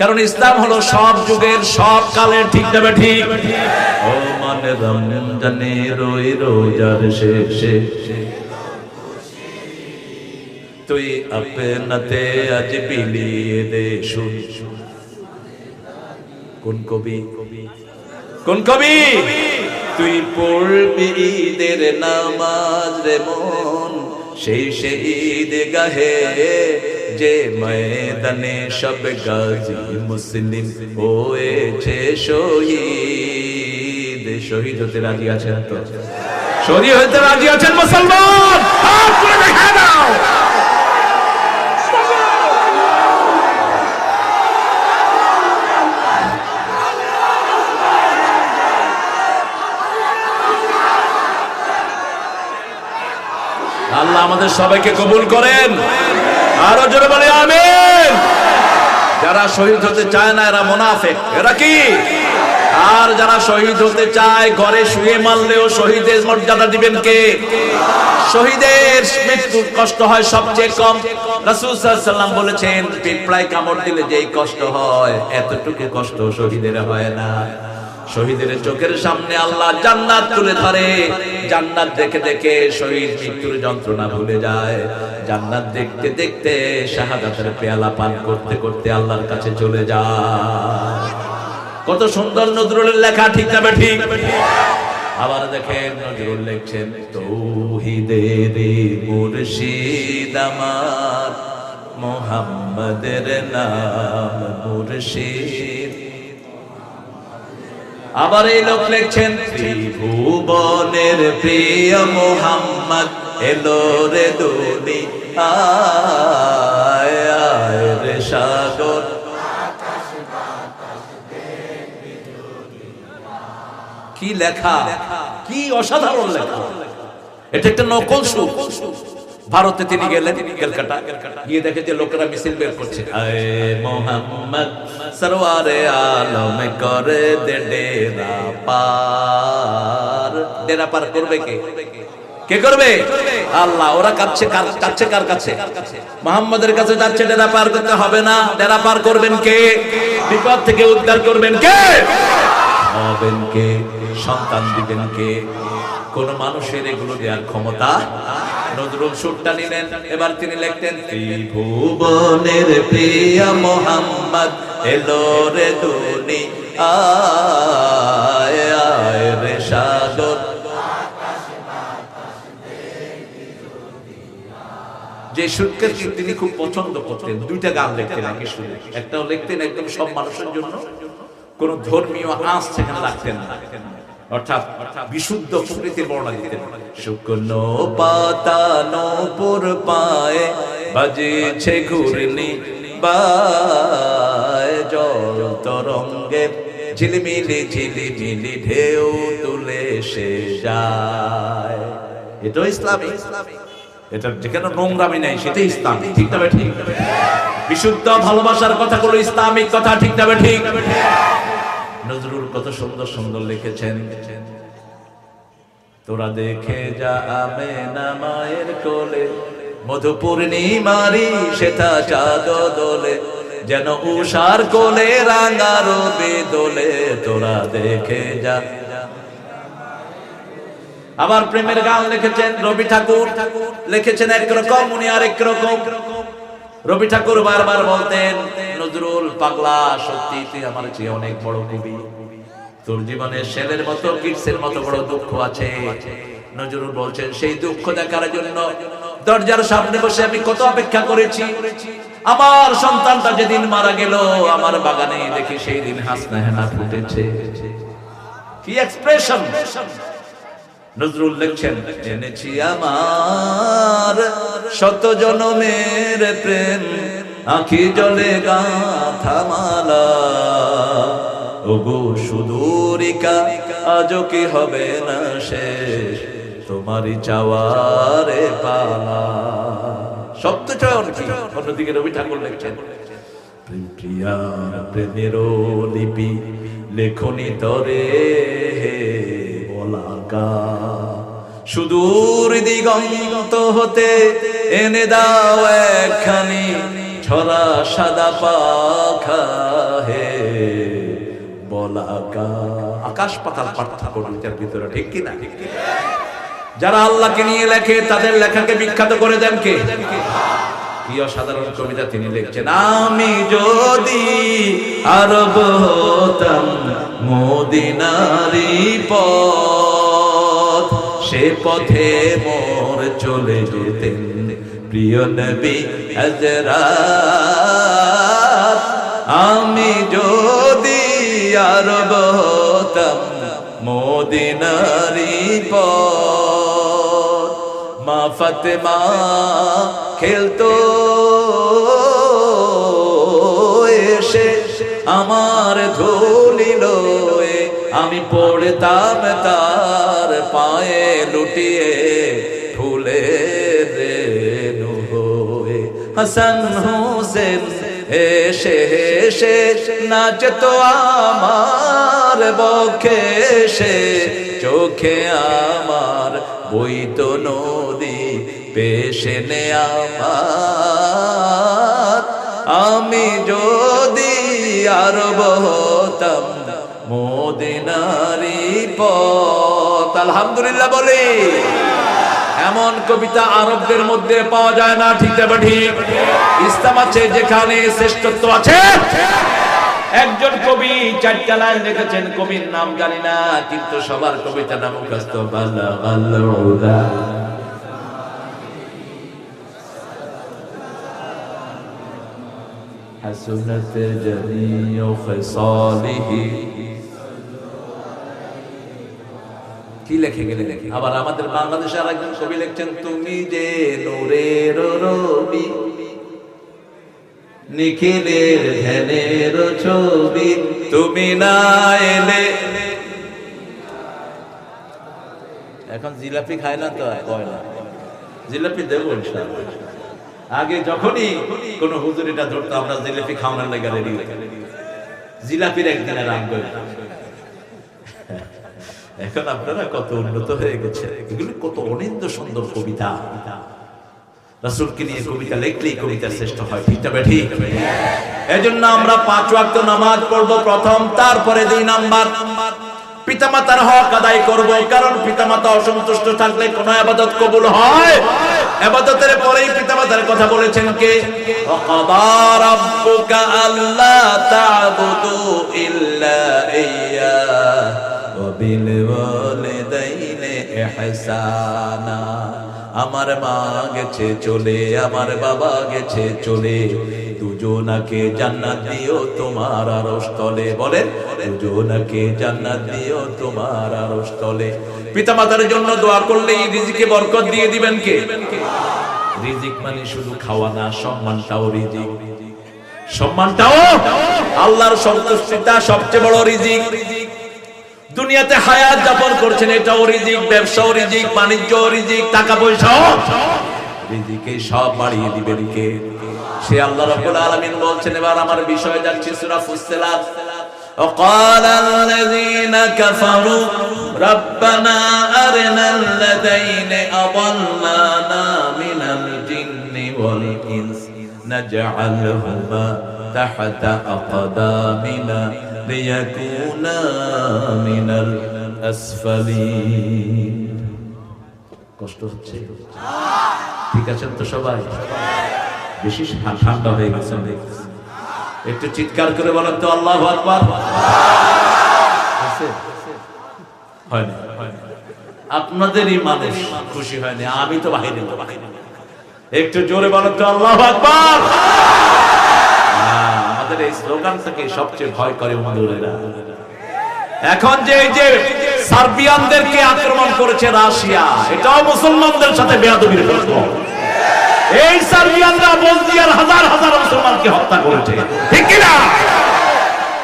কারণ ইসলাম হলো সব যুগের সব কালের ঠিক যাবে ঠিক? ও মানে রই রোজার শেষে। তুই আপনাতে আজ বিলিয়ে দে শুন কোন কবি? কোন কবি? তুই পড়বি ঈদের নামাজ রে মন, সেই সেই ঈদ গাহে যে ময়দানে সব গাজী মুসলিম হয়েছে শহীদ। শহীদ হতে রাজি আছেন তো? শহীদ হতে রাজি আছেন মুসলমান? হাত তুলে দেখা দাও। আল্লাহ আমাদের সবাইকে কবুল করেন। আরও জোরে বলে, আমিন। যারা শহীদ হতে চায় না, এরা মোনাফেক। এরা কি? আর যারা শহীদ হতে চায়, ঘরে শুয়ে মারলেও শহীদের মর্যাদা দিবেন কে? শহীদের মৃত্যুর কষ্ট হয় সবচেয়ে কম। রাসূল সাল্লাল্লাহু বলেছেন, পিঁপড়ায় কামড় দিলে যেই কষ্ট হয়, এতটুকু কষ্ট শহীদের হয় না। শহীদের চোখের সামনে আল্লাহ জান্নাত তুলে ধরে। জান্নাত দেখে দেখে শহীদ মৃত্যুর যন্ত্রণা ভুলে যায়। জান্নাত দেখতে দেখতে শাহাদাতের পেয়ালা পান করতে করতে আল্লাহর কাছে চলে যায়। কত সুন্দর নজরুলের লেখা, ঠিক না ঠিক আবার দেখেন নজরুল লিখছেন তৌহিদের মুর্শিদ আমার, মোহাম্মদের নাম মুর্শিদ আবার এই লোক লিখছেন, ত্রিভুবনের প্রিয় মোহাম্মদ, এলো রে আয় রে সাগর। কি লেখা, কি অসাধারণ লেখা। এটা একটা নকল সুর। ভারতে তিনি গেলেন ক্যালকাটা। গিয়ে দেখে যে লোকেরা মিছিল বের করছে। আয়ে মোহাম্মদ সরওয়ারে আলম করে দে ডেরা পার। ডেরা পার করবে কে? কে করবে? আল্লাহ ওরা কাচ্ছে কার কাচ্ছে কার কাছে? মোহাম্মদের কাছে যাচ্ছে ডেরা পার করতে হবে না। ডেরা পার করবেন কে? বিপদ থেকে উদ্ধার করবেন কে? হবেন কে? সন্তান দিবেন কে? কোন মানুষের এগুলো দেওয়ার ক্ষমতা নজরুল সুরটা নিলেন। এবার তিনি লিখতেন ত্রিভুবনের প্রিয় মোহাম্মদ এলো রে দুনি আয় আয় রে সাগর। যে সুরকে তিনি খুব পছন্দ করতেন দুইটা গান লিখতেন একই সুরে। একটাও লিখতেন একদম সব মানুষের জন্য। কোন ধর্মীয় আঁচ সেখানে রাখতেন না। অর্থাৎ বিশুদ্ধ প্রকৃতির বর্ণনা দিতেন শুকনো পাতা নপুর পায়ে বাজেছে ঘূর্ণি, বায় জল তরঙ্গে ঝিলিমিলি ঝিলিমিলি ঢেউ তুলে সে যায়। এটাও ইসলামী। এটা যেখানে নোংরামি নাই, সেটাই ইসলাম। ঠিক না ঠিক? বিশুদ্ধ ভালোবাসার কথাগুলো ইসলামিক কথা, ঠিক না ঠিক? নজরুল কত সুন্দর সুন্দর লিখেছেন। তোরা দেখে যা আমে না মায়ের কোলে মধু পূর্ণিমারি সেটা চাঁদ দোলে, যেন উষার কোলে রাঙা রবে দোলে তোরা দেখে যা। আবার প্রেমের গান লিখেছেন রবি ঠাকুর, লিখেছেন একরকম উনি আরেক রকম। রবি ঠাকুর বারবার বলতেন, নজরুল পাগলা, সত্যি তুই আমার চেয়ে অনেক বড় কবি। তোর জীবনে শেলের মতো কিটসের মতো বড় দুঃখ আছে। নজরুল বলছেন, সেই দুঃখ দেখার জন্য দরজার সামনে বসে আমি কত অপেক্ষা করেছি। আমার সন্তানটা যেদিন মারা গেল, আমার বাগানে দেখি সেই দিন হাসনা হেনা ফুটেছে। কি এক্সপ্রেশন নজরুল লিখছেন জেনেছি আমার শত জনমের প্রেম, আখি জলে গাথা মালা। ওগো সুদূরিকা, আজও কি হবে না শেষ? তোমারই চাওয়ারে পালা। শব্দ চয়ন কি, অন্যদিকে রবি ঠাকুর লিখছেন, প্রেম প্রিয়া প্রেমের লিপি লেখনি তরে হে বলাকা সুদূর দিগন্ত হতে এনে দাও একখানি ছড়া সাদা পাখা হে বলাকা। আকাশ পাতাল পার্থক্য দুইটার ভিতরে, ঠিক কি না? যারা আল্লাহকে নিয়ে লেখে, তাদের লেখাকে বিখ্যাত করে দেন কে? কি অসাধারণ কবিতা তিনি লিখছেন, আমি যদি আরব হতাম মদিনারি পথ সে পথে মোর চলে যেতেন। প্রিয় নবী আমি যদি আরব হতাম মদিনারি পথ, মা খেলতো, এসে আমার ধুলিল আমি পড়তাম তার পায়ে লুটিয়ে ফুলে রেনু হয়ে হাসান হোসেন হেসে হেসে নাচতো আমার বখে সে, চোখে আমার বইত নদী পেশে নে আমার। আমি যদি আরব হতাম মোদিনারি পথ আলহামদুলিল্লাহ বলি এমন কবিতা আরবদের মধ্যে পাওয়া যায় না ঠিক তবে ঠিক ইসলাম আছে যেখানে শ্রেষ্ঠত্ব আছে একজন কবি চারটা লাইন লিখেছেন কবির নাম জানি না কিন্তু সবার কবিতা নাম মুখস্থ বাল্লা উদা حسنت جميع خصاله কি লেখে গেলে লেখে? আবার আমাদের বাংলাদেশে আর একজন কবি লিখছেন, তুমি যে নূরের রবি, নিখিলের ধ্যানের ছবি, তুমি না এলে এখন জিলাপি খায় না তো কয় না। জিলাপি দেবো। আগে যখনই কোনো হুজুরিটা ধরতো, আমরা জিলাপি খাওয়ানোর লেগে রেডি জিলাপির একদিনের রাম করে এখন আপনারা কত উন্নত হয়ে গেছে এগুলি কত অনিন্দ সুন্দর কবিতা। রাসূলকে নিয়ে কবিতা লিখলেই কবিতা শ্রেষ্ঠ হয়, ঠিক তবে ঠিক? এজন্য আমরা পাঁচ ওয়াক্ত নামাজ পড়ব প্রথম, তারপরে দুই নাম্বার। পিতামাতার হক আদায় করব, কারণ পিতামাতা অসন্তুষ্ট থাকলে কোন আবাদত কবুল হয়। আবাদতের পরেই পিতামাতার কথা বলেছেন কে? রাব্বুকা আল্লা তা'বুদু ইল্লা ইয়্যা ওয়া বিল ওয়ালিদাইনি ইহসানা আমার মা গেছে চলে, আমার বাবা গেছে চলে। দুজনাকে জান্নাত দিও তোমার আরশ বলেন, দুজনাকে জান্নাত দিও তোমার আরশ তলে। পিতামাতার জন্য দোয়া করলেই রিজিকে বরকত দিয়ে দিবেন কে? রিজিক মানে শুধু খাওয়া না, সম্মানটাও রিজিক। সম্মানটাও আল্লাহর সন্তুষ্টিটা সবচেয়ে বড় রিজিক। দুনিয়াতে হায়াত যাপন করছেন এটাও রিজিক ব্যবসাও রিজিক বাণিজ্য রিজিক টাকা পয়সাও রিজিকে সব বাড়িয়ে দিবেন কে সে আল্লাহ রাব্বুল আলামিন বলছেন এবার আমার বিষয় যাচ্ছে সূরা ফুসসিলাত وقال الذين كفروا ربنا أرنا الذين أضلانا من الجن والإنس نجعلهما تحت أقدامنا ليكونا من الأسفلين কষ্ট হচ্ছে ঠিক আছেন তো সবাই বেশি ঠান্ডা হয়ে গেছে দেখতেছি। একটু চিৎকার করে বলেন তো আল্লাহ আকবার আছে? হয়নি হয়নি। আপনাদেরই মানুষ খুশি হয়নি আমি তো বাহিরে একটু জোরে বলেন তো আল্লাহ আকবার হ্যাঁ, আমাদের এই স্লোগান থেকে সবচেয়ে ভয় করে এখন যে এই যে সার্বিয়ানদেরকে আক্রমণ করেছে রাশিয়া, এটাও মুসলমানদের সাথে বেয়াদবির প্রশ্ন। এই সার্বিয়ানরা হাজার হাজার মুসলমানকে হত্যা করেছে। ঠিক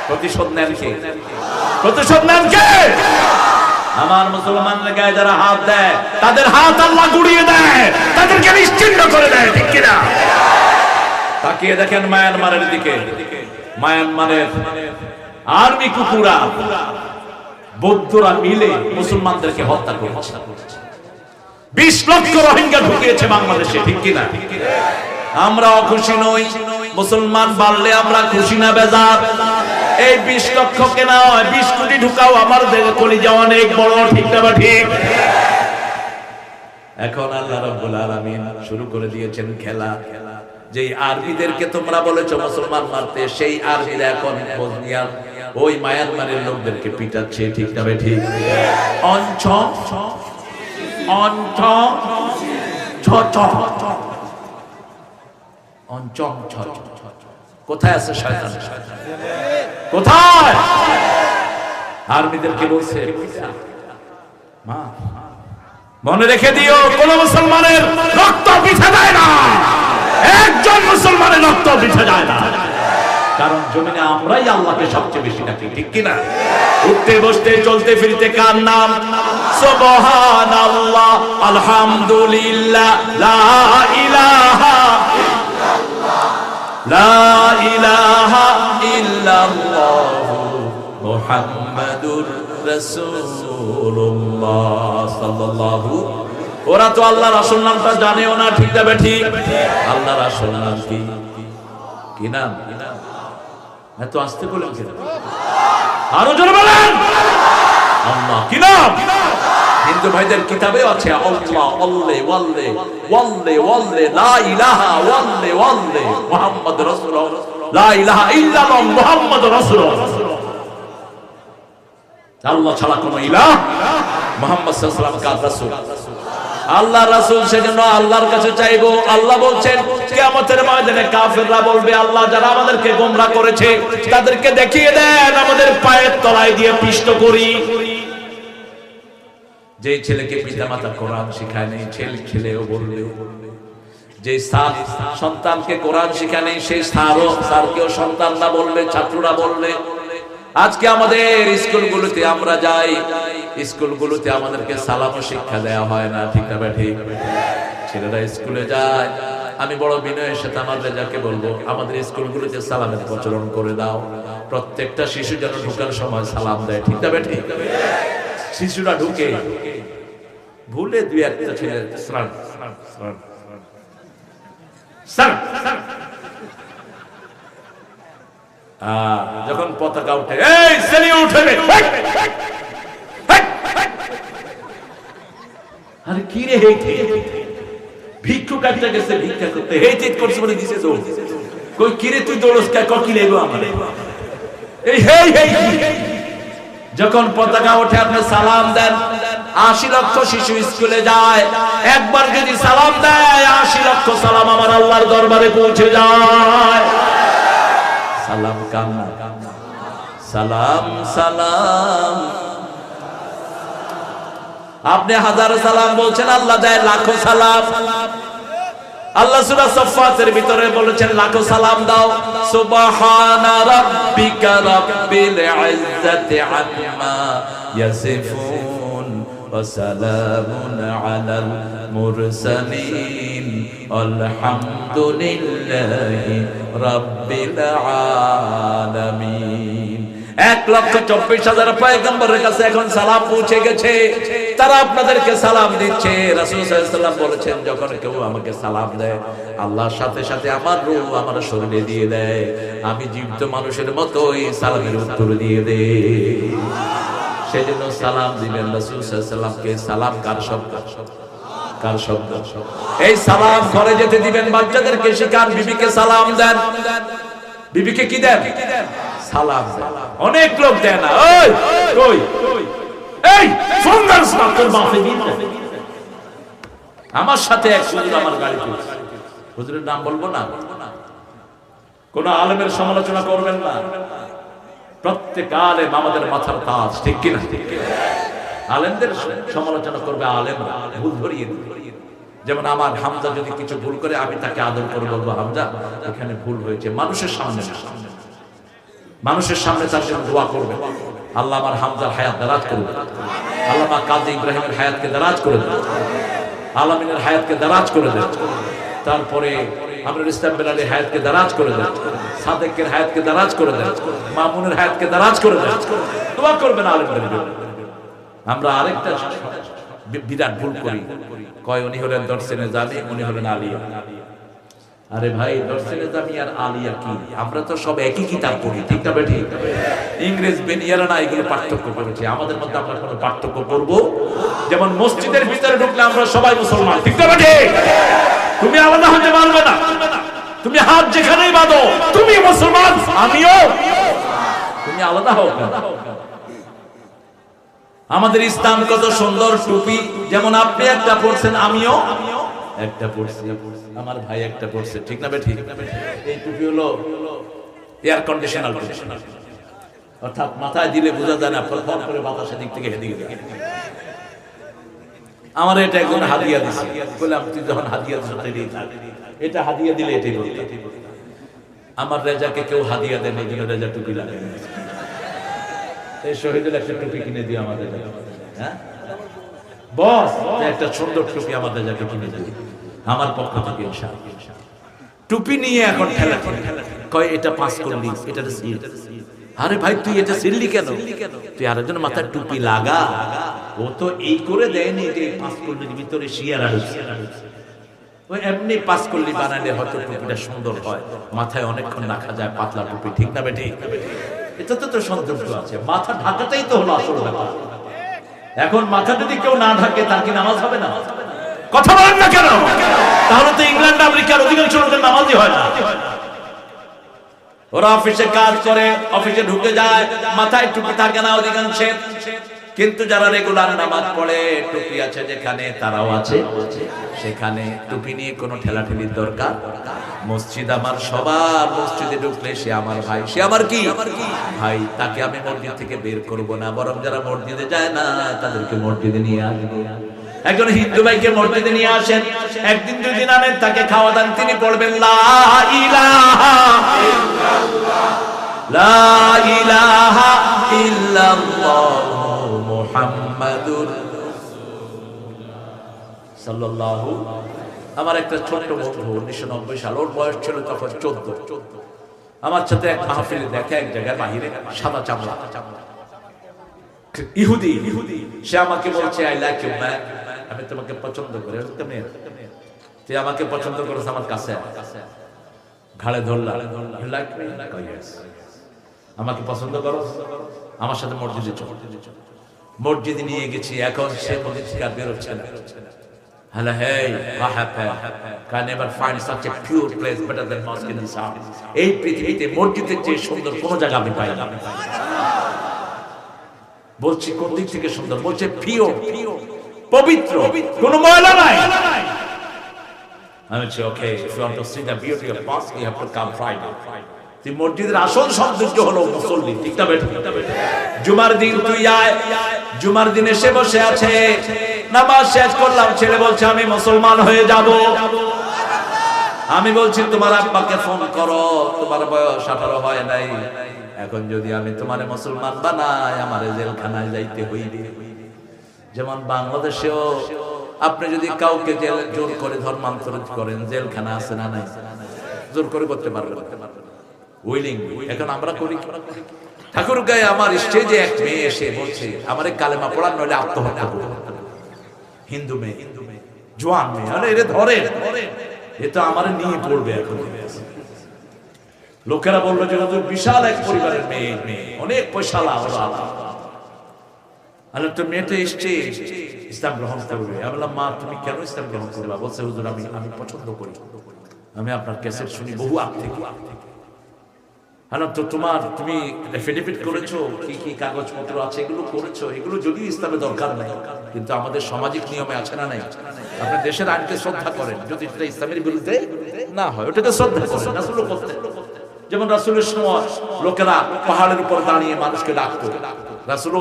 প্রতিশোধ নেন কে? প্রতিশোধ নেন কে? আমার মুসলমান গায়ে যারা হাত দেয়, তাদের হাত আল্লাহ গুড়িয়ে দেয়, তাদেরকে নিশ্চিন্ন করে দেয়, ঠিক কিনা? তাকিয়ে দেখেন মায়ানমারের দিকে। মায়ানমারের আর্মি কুকুরা বৌদ্ধরা মিলে মুসলমানদেরকে হত্যা করেছে। বিশ লক্ষ রোহিঙ্গা ঢুকিয়েছে বাংলাদেশে, ঠিক কিনা? আমরা অখুশি নই, মুসলমান বাড়লে আমরা খুশি না বেজার। এই বিশ লক্ষ কেনা হয়, বিশ কোটি ঢুকাও আমার দেহে কলিজা অনেক বড়, ঠিক না বা ঠিক? এখন আল্লাহ রাব্বুল আলামিন শুরু করে দিয়েছেন খেলা খেলা। যেই আরবিদেরকে তোমরা বলেছ মুসলমান মারতে, সেই আরবিরা এখন বসনিয়া ওই মায়ানমারের লোকদেরকে পিটাচ্ছে, ঠিক না ঠিক? মনে রেখে দিও, কোন মুসলমানের রক্ত পিছা যায় না। একজন মুসলমানের রক্ত পিছা যায় না। কারণ জমিনে আমরাই আল্লাহকে সবচেয়ে বেশি ডাকি ঠিক কিনা? উঠতে বসতে চলতে ফিরতে কার নাম? সুবহানাল্লাহ আলহামদুলিল্লাহ লা ইলাহা লা ইলাহা ইল্লাল্লাহ মুহাম্মাদুর রাসূলুল্লাহ সাল্লাল্লাহু ওরা তো আল্লাহর আসল নামটা জানেও না, ঠিক যাবে ঠিক আল্লাহর আসল নাম কি? কি নাম? এত আসতে বলেন কেন? আরও জোরে বলেন! আল্লাহ কি নাম? হিন্দু ভাইদের কিতাবে আছে আল্লাহ আল্লে ওয়াল্লে ওয়াল্লে ওয়াল্লে, লা ইলাহা, ওয়াল্লে ওয়াল্লে মুহাম্মদ রাসূলুল্লাহ, লা ইলাহা ইল্লাল্লাহ মুহাম্মদ রাসূলুল্লাহ। আল্লাহ ছাড়া কোন ইলাহ? মুহাম্মদ সাল্লাল্লাহু আলাইহি ওয়াসাল্লাম রাসূল? আল্লাহ রাসূল সেজন্য আল্লাহর কাছে চাইব। আল্লাহ বলছেন, কিয়ামতের ময়দানে কাফেররা বলবে, আল্লাহ যারা আমাদেরকে গোমরাহ করেছে, তাদেরকে দেখিয়ে দেন, আমাদের পায়ের তলায় দিয়ে পিষ্ট করি। যে ছেলেকে পিতামাতা কোরআন শিখায় নেই, ছেলে ছেলেও বলবে। যে স্যার সন্তানকে কোরআন শিখায় নেই সেই স্যারও, স্যারকেও সন্তানরা বলবে, ছাত্ররা বলবে। আজকে আমাদের স্কুলগুলোতে আমরা যাই, স্কুলগুলোতে আমাদেরকে সালাম শিক্ষা দেওয়া হয় না, ঠিক না ঠিক? ছেলেরা স্কুলে যায়, আমি বড় বিনয়ের সাথে আমার রেজাকে বলব, আমাদের স্কুলগুলোতে সালামের প্রচলন করে দাও। প্রত্যেকটা শিশু যেন ঢোকার সময় সালাম দেয়, ঠিক না ঠিক? শিশুরা ঢুকে, ভুলে দুই একটা ছেলে স্নান স্নান স্নান স্নান যখন পতাকা উঠে, এই। আরে, কি রে ভিক্ষুক একটা গেছে ভিক্ষা করতে করছে বলে দিছে কই, কি রে, তুই দৌড়স লেগো আমার? এই হেই হেই। যখন পতাকা ওঠে, আপনি সালাম দেন, আশি লক্ষ শিশু স্কুলে যায়। একবার যদি সালাম দেয়, আশি লক্ষ সালাম আমার আল্লাহর দরবারে পৌঁছে যায়। সালাম কান্না। সালাম সালাম। আপনি হাজার সালাম বলছেন, আল্লাহ দেয় লাখো সালাম। আল্লাহ সূরা সাফফাতের ভিতরে বলেছেন, লাখো সালাম দাও। সুবহানা রাব্বিকা রাব্বিল ইজ্জাতি আম্মা ইয়াসিফুন। ওয়া সালামুন আলাল মুরসালিন আলহামদুলিল্লাহি রাব্বিল আলামিন এক লক্ষ চব্বিশ হাজার পয়গম্বরের কাছে এখন সালাম পৌঁছে গেছে। তারা আপনাদেরকে সালাম দিচ্ছে। রাসূল সাল্লাল্লাহু আলাইহি বলেছেন, যখন কেউ আমাকে সালাম দেয়, আল্লাহর সাথে সাথে আমার রূহ আমার শরীরে দিয়ে দেয়। আমি জীবিত মানুষের মতোই সালামের উত্তর দিয়ে দেই সেজন্য সালাম দিবেন রাসূল সাল্লামকে সালাম কার শব্দ? কার শব্দ? এই সালাম ঘরে যেতে দিবেন, বাচ্চাদেরকে শিখান, বিবিকে সালাম দেন। বিবিকে কি দেন? সালাম অনেক লোক দেয় না। আমার সাথে এক হুজুর আমার গাড়ি হুজুরের নাম বলব না? কোন আলেমের সমালোচনা করবেন না। প্রত্যেক আলেম আমাদের মাথার তাজ, ঠিক কিনা? আলেমদের সমালোচনা করবে ভুল ধরিয়ে যেমন আমার হামজা যদি কিছু ভুল করে, আমি তাকে আদর করে বলব, হামজা, এখানে ভুল হয়েছে, মানুষের সামনে মানুষের সামনে তার জন্য দোয়া করবে। আল্লাহ আমার হামজার হায়াত দারাজ করবে আল্লাহ আমার কাজী ইব্রাহিমের হায়াতকে দারাজ করে দেবে। আলামিনের হায়াতকে দারাজ করে দেবে। তারপরে আমরা ইসলাম বেলালের হায়াতকে দারাজ করে দেন সাদেকের হায়াতকে দারাজ করে দেন মামুনের হায়াতকে দারাজ করে দেন দোয়া করবেন আলেমদের। আমরা আরেকটা বিরাট ভুল করি। কয়, উনি হলেন দর্শনে জানি উনি হলেন আলিয়া। আরে ভাই, দর্শনে দামি আর আলিয়া কি? আমরা তো সব একই কিতাব পড়ি, ঠিক না বেঠি ইংরেজ বেনিয়ারা না এগুলো পার্থক্য করেছে। আমাদের মধ্যে আমরা কোনো পার্থক্য করব? যেমন মসজিদের ভিতরে ঢুকলে আমরা সবাই মুসলমান, ঠিক না বেঠি তুমি আলাদা হতে পারবে না। তুমি হাত যেখানেই বাঁধো, তুমি মুসলমান, আমিও। তুমি আলাদা হও আমাদের ইসলাম কত সুন্দর টুপি, যেমন আপনি একটা পড়ছেন আমিও একটা পড়ছি আমার ভাই একটা পড়ছে ঠিক না ঠিক? এই টুপি হলো এয়ার কন্ডিশনার অর্থাৎ মাথায় দিলে বোঝা যায় না ফল করে বাতাসের দিক থেকে হেদিকে যায়। আমার এটা একজন হাদিয়া দিছে। বললাম, তুই যখন হাদিয়া দিছ এটা হাদিয়া দিলে এটাই আমার রেজাকে কেউ হাদিয়া দেন এই জন্য রেজা টুপি লাগে এই শহীদের একটা টুপি কিনে দিও আমাদের হ্যাঁ? বস একটা সুন্দর টুপি আমাদের যাকে কিনে দিও আমার পক্ষ থেকে। টুপি নিয়ে এখন খেলা কয়, এটা পাস করলি এটা আরে ভাই, তুই এটা সিললি কেন? তুই আরেকজন মাথায় টুপি লাগা। ও তো এই করে দেয়নি যে পাস করলির ভিতরে শিয়ারা ঢুকছে। ওই এমনি পাস করলি বানালে হয়তো টুপিটা সুন্দর হয়। মাথায় অনেকক্ষণ রাখা যায় পাতলা টুপি, ঠিক না বেটি? এটা তো তো সৌন্দর্য আছে। মাথা ঢাকাটাই তো হলো আসল ব্যাপার। এখন মাথা যদি কেউ না ঢাকে, তার কি নামাজ হবে না? কথা বলেন না কেন? তাহলে তো ইংল্যান্ড, আমেরিকার অধিকাংশ লোকের নামাজই হয় না। ওরা অফিসে কাজ করে, অফিসে ঢুকে যায়, মাথায় টুপি থাকে না অধিকাংশের কিন্তু যারা রেগুলার নামাজ পড়ে, টুপি আছে যেখানে, তারাও আছে। সেখানে টুপি নিয়ে কোনো ঠেলাঠেলির দরকার? মসজিদ আমার সবার। মসজিদে ঢুকলে সে আমার ভাই। সে আমার কি? ভাই, তাকে আমি মসজিদ থেকে বের করব না। বরং যারা মসজিদে যায় না, তাদেরকে মসজিদে নিয়ে আসব। একজন হিন্দু ভাইকে মসজিদে নিয়ে আসেন, একদিন দুই দিন আনেন, তাকে খাওয়া দান তিনি সাল্লাল্লাহু, আমার একটা ছোট্ট বন্ধু, উনিশশো নব্বই সাল, ওর বয়স ছিল তখন চোদ্দ। আমার সাথে এক মাহফিলে দেখে, এক জায়গায় বাহিরে সাদা চামড়া। ইহুদি ইহুদি সে আমাকে বলছে আই লাইক ইউ ম্যান আমি তোমাকে পছন্দ করি তুই আমাকে পছন্দ করিস, আমার কাছে ঘাড়ে ধরলা? Oh. আমাকে পছন্দ করো? আমার সাথে মসজিদে চল। মসজিদে নিয়ে গেছি, এখন সে মসজিদ থেকে আর বেরোচ্ছে না। সুন্দর কোন জায়গা আমি বলছি, কোন দিক থেকে সুন্দর? বলছে পিওর পবিত্র কোন ময়লা নাই। আমি বলছি okay if you want to see the beauty of mosque you have to come Friday তুই মসজিদের আসল সৌন্দর্য হলো মুসল্লি ঠিক না বেটা। জুমার দিন তুই আয় জুমার দিন এসে বসে আছে। নামাজ শেষ করলাম ছেলে বলছে আমি মুসলমান হয়ে যাব। আমি বলছি তোমার আব্বাকে ফোন করো তোমার বয়স আঠারো হয় নাই। এখন যদি আমি তোমার মুসলমান বানাই আমার জেলখানায় যাইতে হইবে। যেমন বাংলাদেশেও আপনি যদি কাউকে জেল, জোর করে ধর্মান্তরিত করেন, জেলখানা আছে না নাই? জোর করে করতে পারবেন। উইলিং এখন আমরা করি ঠাকুর গায়ে আমার স্টেজে এক মেয়ে এসে বলছে, আমার কালেমা পড়ার নইলে আত্মহত্যা করব হিন্দু মেয়ে জোয়ান মেয়ে, আরে এরে ধরে আমার নিয়ে পড়বে এখন। লোকেরা বলল যে বিশাল এক পরিবারের মেয়ে মেয়ে। অনেক পয়সা লাভ আরে তো মেয়েটা এসছে, ইসলাম গ্রহণ করবে। মা, তুমি কেন ইসলাম গ্রহণ করবা? বলছে, হুজুর, আমি আমি পছন্দ করি। আমি আপনার ক্যাসেট শুনি বহু আগ থেকে। তো তোমার, তুমি এফিডেভিট করেছ, কি কি কাগজপত্র আছে, এগুলো করেছ। এগুলো যদিও ইসলামে দরকার নাই, কিন্তু আমাদের সামাজিক নিয়মে আছে না নাই? আপনি দেশের আইনকে শ্রদ্ধা করেন। যদি সেটা ইসলামের বিরুদ্ধে না হয় ওটাকে শ্রদ্ধা করেন করতেন। যেমন রাসূলের সময় লোকেরা পাহাড়ের উপর দাঁড়িয়ে মানুষকে ডাকতো।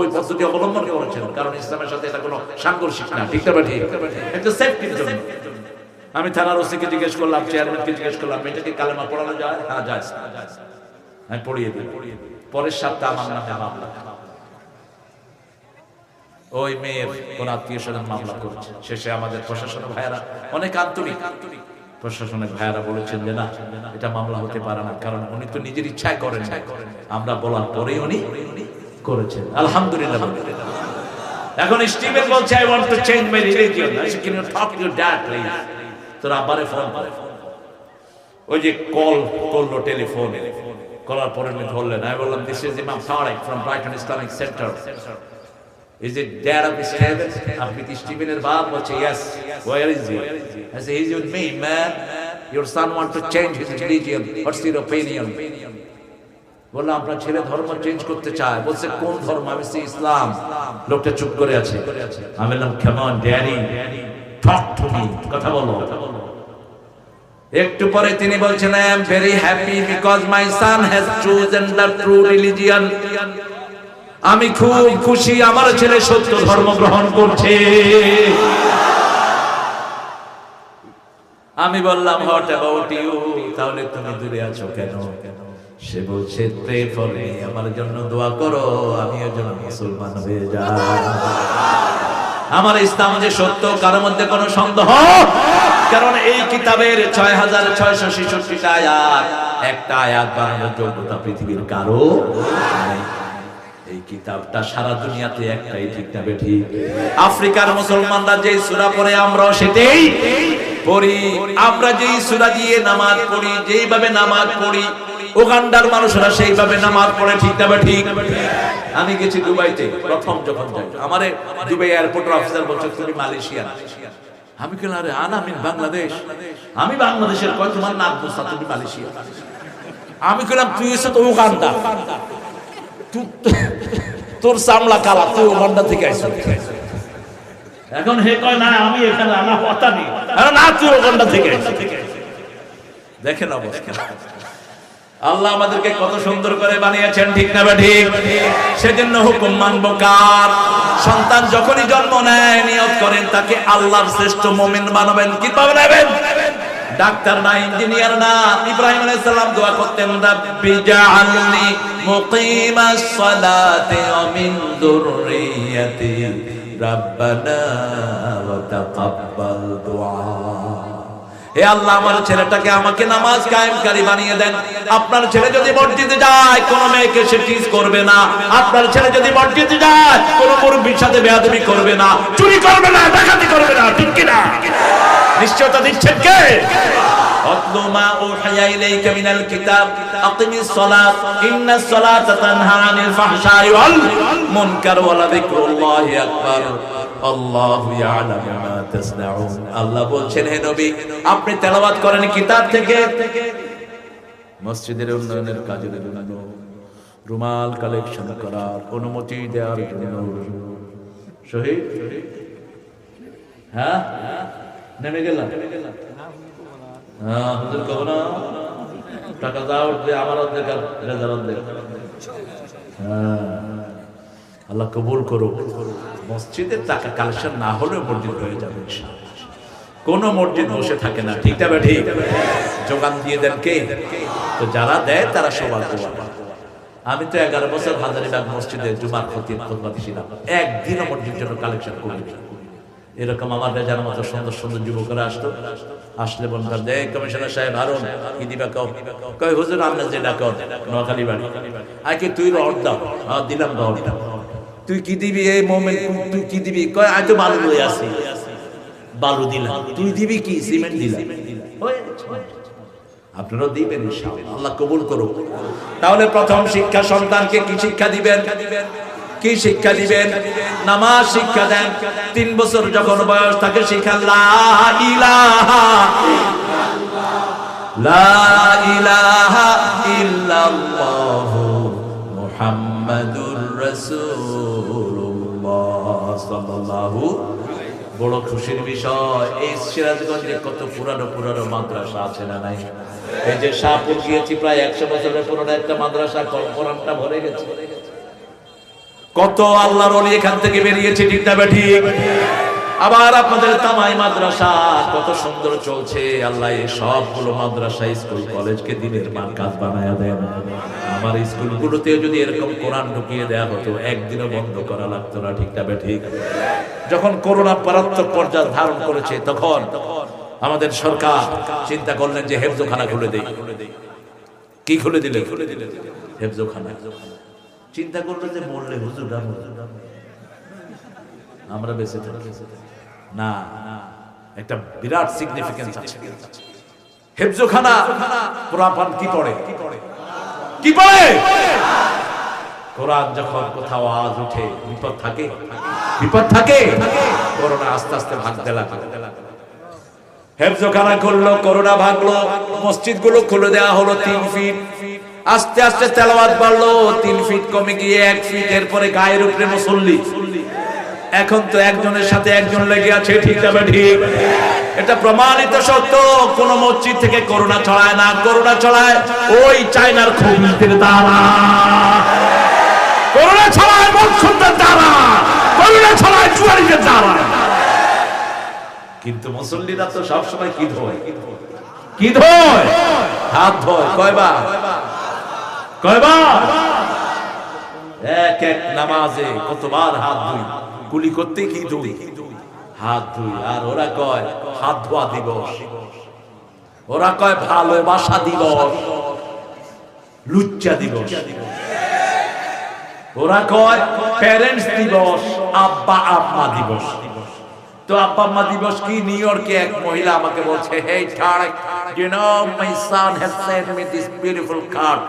ওই পদ্ধতি অবলম্বন করেছেন, কারণ ইসলামের সাথে এটা কোনো সাংঘর্ষিক না, ঠিক ঠিক। সেফটির জন্য। আমি থানার ওসিকে জিজ্ঞেস করলাম চেয়ারম্যানকে জিজ্ঞেস করলাম কালেমা পড়ানো যায়? হ্যাঁ যায় আমি পড়িয়ে দিই। পরের সপ্তাহে আমার নামে মামলা। ওই মেয়ের কোন আত্মীয় স্বজন মামলা করছে। শেষে আমাদের প্রশাসনের ভাইয়ারা, অনেক আন্তরিক। প্রশাসনের ভাইয়ারা বলেছেন যে, না, এটা মামলা হতে পারে না, কারণ উনি তো নিজের ইচ্ছায় করেন আমরা বলার পরেই উনি করেছেন। আলহামদুলিল্লাহ এখন স্টিভেন বলছে I want to change my religion I can you talk your dad please তোর আব্বারে ফোন করে। ওই যে কল করল টেলিফোনে করার পরে উনি ধরলেন। আমি বললাম this is imam Tarek from Brighton Islamic centre is it dad of Steven আপনি কি স্টিভেনের বাপ বলছে yes where is he I say is with me man your son want to change his religion what's your opinion বললাম আপনার ছেলে ধর্ম change করতে চায়। বলছে কোন ধর্ম? আমি বলছি, ইসলাম। লোকটা চুপ করে আছে। আমি বললাম কেমন মি কথা বলো। একটু পরে তিনি বলছেন I am very happy because my son has chosen the true religion আমি খুব খুশি আমার ছেলে সত্য ধর্ম গ্রহণ করছে। আমি বললাম হট অ্যাবাউট ইউ তাহলে তুমি দূরে আছো কেন? সে বলছে প্রে ফলে আমার জন্য দোয়া করো, আমি যেন মুসলমান হয়ে যাই। আমার ইসলাম যে সত্য, কারোর মধ্যে কোনো সন্দেহ? কারণ এই কিতাবের ছয় হাজার ছয়শো ছেষট্টিটা আয়াত, একটা আয়াত বানানোর যোগ্যতা পৃথিবীর কারও এই কিতাবটা সারা দুনিয়াতে একটাই, ঠিক না বেঠি আফ্রিকার মুসলমানরা যে সূরা পড়ে আমরা সেটাই পড়ি। আমরা যেই সূরা দিয়ে নামাজ পড়ি, যেইভাবে নামাজ পড়ি ওগান্ডার মানুষরা সেইভাবে নামাজ পড়ে, ঠিক না ঠিক? আমি গেছি দুবাইতে, প্রথম যখন যাই। আমারে দুবাই এয়ারপোর্টের অফিসার বলছে, তুমি মালয়েশিয়া আমি কেন আরে, আন, আমি বাংলাদেশ। আমি বাংলাদেশের কয়, তোমার নাম বুঝতা, তুমি মালয়েশিয়া আমি কেলাম তুই এসে তো তু- তোর চামড়া কালা, তুই ওখানটা থেকে আইসো এখন হে কয়, না, আমি এখানে, আমার কথা নেই। না, তুই ওখানটা থেকে দেখেন অবস্থা। আল্লাহ আমাদেরকে কত সুন্দর করে বানিয়েছেন, ঠিক না ঠিক সেজন্য হুকুম মানবো কার? সন্তান যখনই জন্ম নেয়, নিয়ত করেন, তাকে আল্লাহর শ্রেষ্ঠ মুমিন বানাবেন। কি পাবে নেবেন ডাক্তার না, ইঞ্জিনিয়ার না। ইব্রাহিম আলাইহিস সালাম দোয়া করতেন, রাব্বি জাআলনি মুকিমাস সালাতি ওয়া মিন যুররিয়াতি রাব্বানা ওয়া তাকাব্বাল দুআ। হে আল্লাহ আমার ছেলেটাকে আমাকে নামাজ কায়েমকারী বানিয়ে দেন আপনার ছেলে যদি মসজিদে যায় কোন মেয়েকে সে টিজ করবে না আপনার ছেলে যদি মসজিদে যায় কোন মুরব্বীর সাথে বেয়াদবি করবে না চুরি করবে না ডাকাতি করবে না ঠিক কি না নিশ্চয়তা দিচ্ছেন কে أتل ما أوحي إليك من الكتاب أقم الصلاة إن الصلاة تنهى عن الفحشاء والمنكر ولذكر الله أكبر আল্লাহ বলছেন, হে নবী, আপনি করেন কিতাব থেকে। মসজিদের উন্নয়নের কাজের জন্য, রুমাল কালেকশন করার অনুমতি দেওয়ার জন্য। শহীদ? হ্যাঁ? নেমে গেলাম। হ্যাঁ হ্যাঁ। আল্লাহ কবুল করুক। মসজিদের টাকা কালেকশন না হলেও মসজিদ হয়ে যাবে। কোন মসজিদ বসে থাকে না, ঠিক তবে ঠিক? যোগান দিয়ে দেন কে? তো যারা দেয় তারা সবার আমি তো এগারো বছর হাজারিবাগ মসজিদে জুমার খতিব খুতবা ছিলাম একদিনও মসজিদের জন্য কালেকশন করিনি। এরকম আমার বেজার মতো সুন্দর সুন্দর যুবকরা আসতো। আসলে বলতাম যে কমিশনার সাহেব কি দিবা কও? কই হুজুর আমরা যেটা কর নোয়াখালী বাড়ি আগে তুই রড দাও? হ্যাঁ দিলাম তুই কি দিবি এই মোমেন্ট তুই কি দিবি? কয় আজ তো বালু লয়ে আসি বালু দিলাম। তুই দিবি কি? সিমেন্ট দিলাম। আপনারাও দিবেন আল্লাহ কবুল করুক। তাহলে প্রথম শিক্ষা সন্তানকে কি শিক্ষা দিবেন? কি শিক্ষা দিবেন? নামাজ শিক্ষা দেন। তিন বছর যখন বয়স তাকে শিখান ইল্লাল্লাহু। মুহাম্মাদুর রাসূলুল্লাহ বড় খুশির বিষয়, এই সিরাজগঞ্জে কত পুরানো পুরানো মাদ্রাসা আছে না নাই? এই যে শাহপুর গিয়েছি প্রায় একশো বছরের পুরনো একটা মাদ্রাসা, কল্পনাটা ভরে গেছে। কত আল্লাহর এখান থেকে বেরিয়েছে, ঠিক না আবার আপনাদের তামাই মাদ্রাসা, কত সুন্দর চলছে। আল্লাহ এই সবগুলো মাদ্রাসা, স্কুল, কলেজকে দিনের মান কাজ বানায় দেন। আমার স্কুলগুলোতে যদি এরকম কোরআন ঢুকিয়ে দেওয়া হতো, একদিনও বন্ধ করা লাগতো না, ঠিক না ঠিক? যখন করোনা মারাত্মক পর্যায়ে ধারণ করেছে, তখন আমাদের সরকার চিন্তা করলেন যে হেফজোখানা খুলে দেই। কি খুলে দিলে খুলে দিলে হেফজোখানা। চিন্তা করল যে মরলে হুজুরা আমরা বেঁচে থাকি। না, একটা বিরাট সিগনিফিকেন্স আছে। হেফজোখানা, কোরআন কি পড়ে? কি পড়ে? কোরআন যখন কোথাও আওয়াজ উঠে, বিপদ থাকে। বিপদ থাকে। করোনা আস্তে আস্তে ভাগতে লাগল। হেফজোখানা করল করোনা ভাগলো। মসজিদগুলো খুলে দেওয়া হলো তিন ফিট আস্তে আস্তে তেলাওয়াত বাড়লো, তিন ফিট কমে গিয়ে এক ফিট এরপরে গায়ের উপরে মুসল্লি। এখন তো একজনের সাথে একজন লেগে আছে, ঠিক যাবে ঠিক? এটা প্রমাণিত সত্য, কোন মসজিদ থেকে করোনা ছড়ায় না, করোনা ছড়ায় ওই চায়নার খবিসদের দ্বারা। করোনা ছড়ায় মনসুরদের দ্বারা, করোনা ছড়ায় চুয়ারিদের দ্বারা। কিন্তু মুসল্লিরা তো সবসময় কি ধোয়? কি ধোয়? হাত ধোয়, কয়বার? কয়বার? এক এক নামাজে কতবার হাত ধুই? কুলি করতে কি ধুই হাত ধুই, আর ওরা কয়, হাত ধোয়া দিবস। ওরা কয় ভালোবাসা দিবস। লুচ্চা দিবস। ওরা কয় প্যারেন্টস দিবস, আব্বা, আম্মা দিবস। তো আব্বা, আম্মা দিবস কি? নিউ ইয়র্কে এক মহিলা আমাকে বলছে hey Tarek you know my son has sent me this beautiful card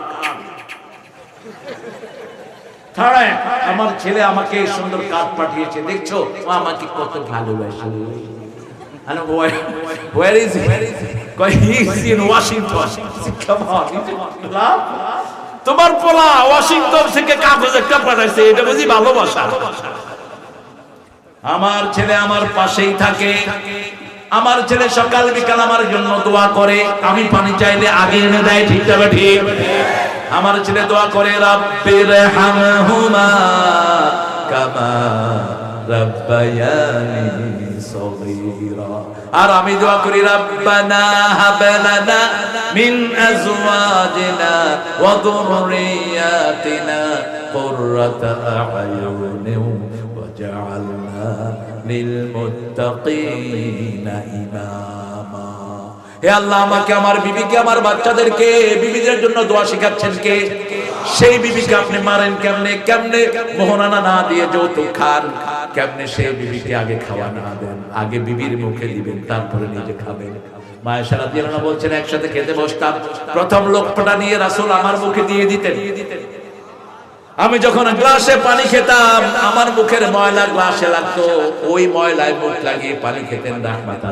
আমার ছেলে আমাকে সুন্দর পাঠিয়েছে, দেখছ? ও আমাকে কত ভালোবাসে. তোমার পোলা ওয়াশিংটন থেকে কাগজ একটা পাঠাইছে, এটা বুঝি ভালোবাসা? আমার ছেলে আমার পাশেই থাকে। আমার ছেলে সকাল বিকাল আমার জন্য দোয়া করে। আমি পানি চাইলে আগে এনে দেয়, ঠিক যাবে ঠিক? আমার ছেলে দোয়া করে রাব্বির হামহুমা কামা রাব্বায়ানি সগীরা। আর আমি দোয়া করি, রাব্বানা হাবলানা মিন আজওয়াজিনা ওয়া যুররিয়াতিনা কুররাতা আ'য়ুনিন ওয়াজআলনা লিলমুত্তাকিনা ইমামা। হে আল্লাহ, আমাকে, আমার বিবিকে, আমার বাচ্চাদেরকে, বিবিদের জন্য দোয়া শেখাচ্ছেন কে? সেই বিবিকে আপনি মারেন কেমনে? কেমনে? মোহরানা না দিয়ে যৌতুক খান। কেমনে সেই বিবিকে আগে খাওয়া না দেন? আগে বিবির মুখে দিবেন, তারপরে নিজে খাবেন। একসাথে খেতে বসতাম। প্রথম লোকটা নিয়ে রাসূল আমার মুখে দিয়ে দিতেন। আমি যখন গ্লাসে পানি খেতাম, আমার মুখের ময়লা গ্লাসে লাগতো। ওই ময়লায় মুখ লাগিয়ে পানি খেতেন রাহমাত